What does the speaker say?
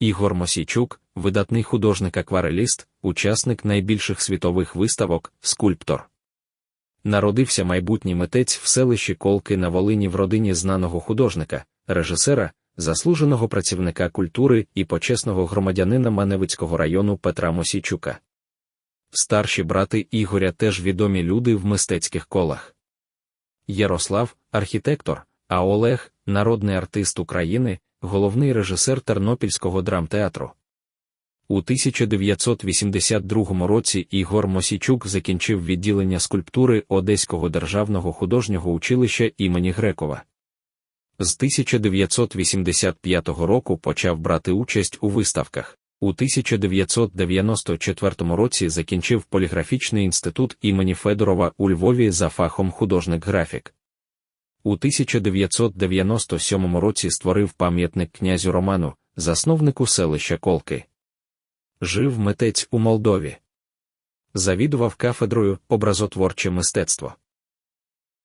Ігор Мосійчук, видатний художник-аквареліст, учасник найбільших світових виставок, скульптор. Народився майбутній митець в селищі Колки на Волині в родині знаного художника, режисера, заслуженого працівника культури і почесного громадянина Маневицького району Петра Мосійчука. Старші брати Ігоря теж відомі люди в мистецьких колах. Ярослав архітектор, а Олег народний артист України, головний режисер Тернопільського драмтеатру. У 1982 році Ігор Мосійчук закінчив відділення скульптури Одеського державного художнього училища імені Грекова. З 1985 року почав брати участь у виставках. У 1994 році закінчив поліграфічний інститут імені Федорова у Львові за фахом художник-графік. У 1997 році створив пам'ятник князю Роману, засновнику селища Колки. Жив митець у Молдові. Завідував кафедрою образотворче мистецтво.